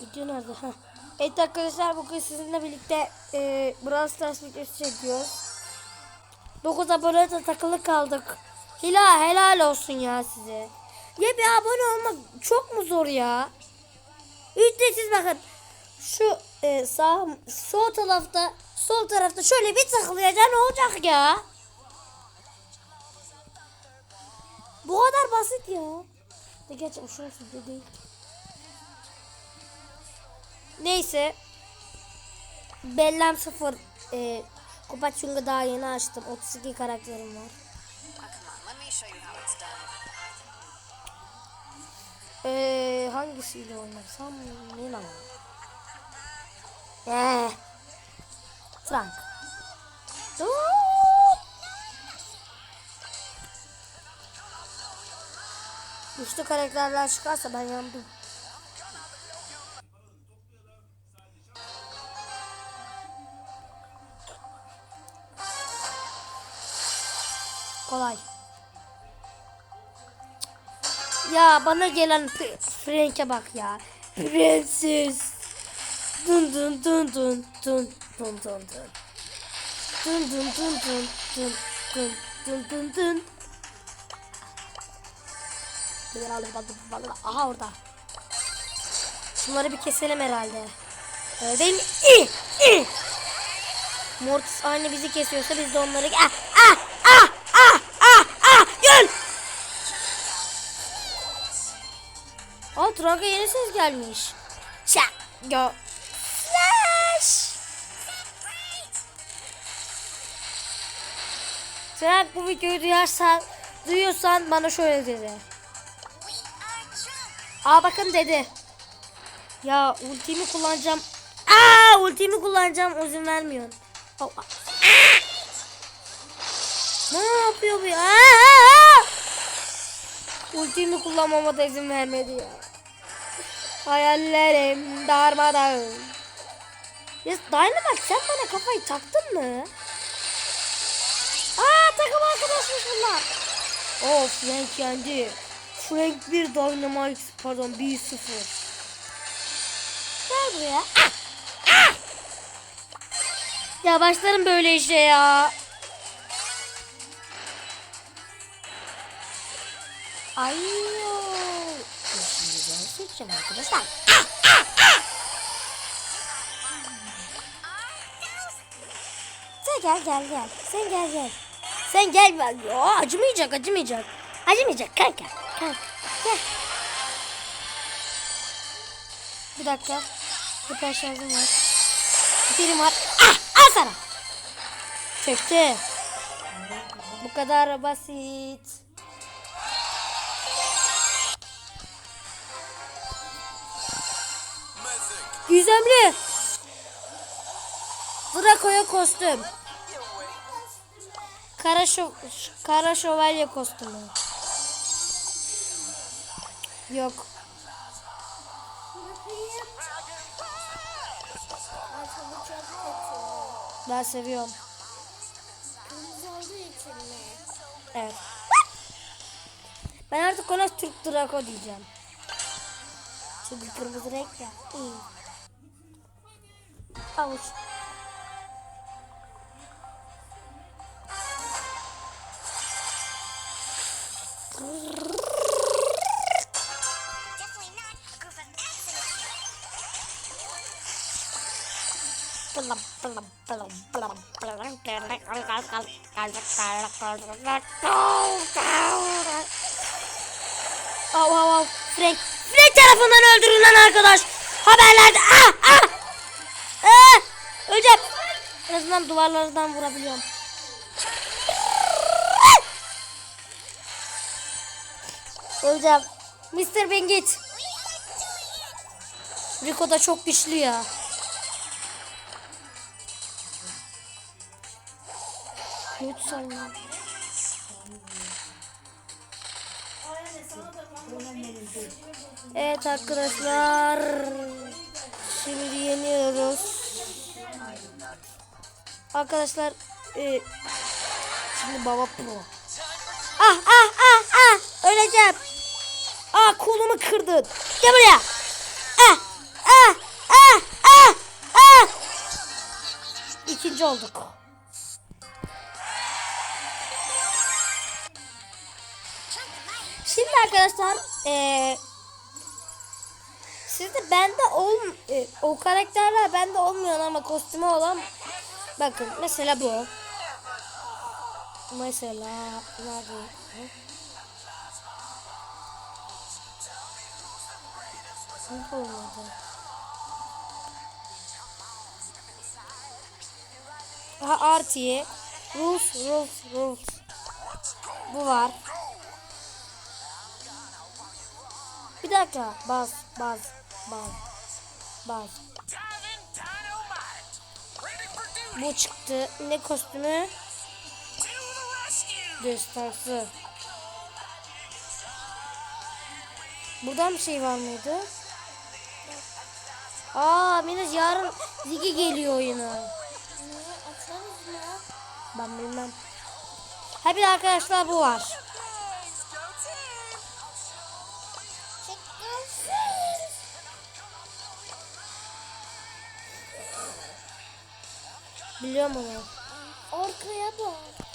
Video nerede? Heh. Evet arkadaşlar bugün sizinle birlikte e, Brawl Stars videosu çekiyoruz. 9 abone de takılı kaldık. Hila helal olsun ya size. Ya bir abone olmak çok mu zor ya? Ücretsiz bakın. Şu e, sağ sol tarafta sol tarafta şöyle bir tıklayacaksın olacak ya. Bu kadar basit ya. De gerçi şurası değil. Neyse. Bellem 0 e, Kupa çünkü daha yeni açtım. 32 karakterim var. Ee, hangisiyle oynarsam Nina mı? Ee, Frank. Güçlü karakterler çıkarsa ben yandım. Kolay. Ya bana gelen Frank'e bak ya. Prenses. Dun dun dun dun dun dun dun dun. Dun dun dun dun dun dun dun dun dun. Aha orada. Şunları bir keselim herhalde. Öyle değil mi? İ, İ. Mortis aynı bizi kesiyorsa biz de onları... Ah, ah, ah, ses gelmiş. Çak. Go. Flash. Trak bu videoyu duyarsan, duyuyorsan bana şöyle dedi. Aa bakın dedi. Ya ultimi kullanacağım. Aa ultimi kullanacağım izin vermiyorsun. Oh. Ne yapıyor bu ya? Ultimi kullanmama da izin vermedi ya. Hayallerim darmadağın. Ya Dynamite sen bana kafayı taktın mı? Aa takım arkadaşmış bunlar. Oh Frank yendi. Frank 1 Dynamite pardon 1-0. Gel buraya. Ah! Ah! Ya başlarım böyle işe ya. Ay. Ben seçeceğim arkadaşlar. Sen gel gel gel. Sen gel gel. Sen gel. gel. Yo, acımayacak acımayacak. Acımayacak kanka. Kanka. Gel. Bir dakika. Süper şarjım var. Birim var. Ah! Al sana. Çöktü. Bu kadar basit. Gizemli. Draco'ya kostüm. Kara, şov kara şövalye kostümü. Yok. Ben seviyorum. Evet. Ben artık ona Türk Draco diyeceğim. Çünkü kırmızı renk ya. İyi. Avuç. Av av av. Frank. Frank tarafından öldürülen arkadaş. Haberlerde. Ah. Ah. Azından duvarlardan vurabiliyorum. Öleceğim. Mr. Ben git. Rico da çok güçlü ya. Lütfen ya. Evet arkadaşlar. Şimdi yeniyoruz. Arkadaşlar e, şimdi baba pro. Ah ah ah ah öleceğim. Ah kolumu kırdın. Gel buraya. Ah ah ah ah ah. İkinci olduk. Şimdi arkadaşlar eee sizde bende ol e, o karakterler bende olmuyor ama kostümü olan bakın mesela bu. Mesela nerede? Nasıl olmadı? Aha artı. Rules, rules, rules. Bu var. Bir dakika. Bas, bas, bas, bas. Bu çıktı. Ne kostümü? Destansı. Buradan bir şey var mıydı? Aa Minaj yarın Ziggy geliyor oyuna. Ben bilmem. Ha bir arkadaşlar bu var. Biliyorum onu. Orkaya bak.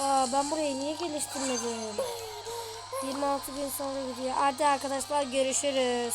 Aa ben burayı niye geliştirmedim? 26 gün sonra gidiyor. Hadi arkadaşlar görüşürüz.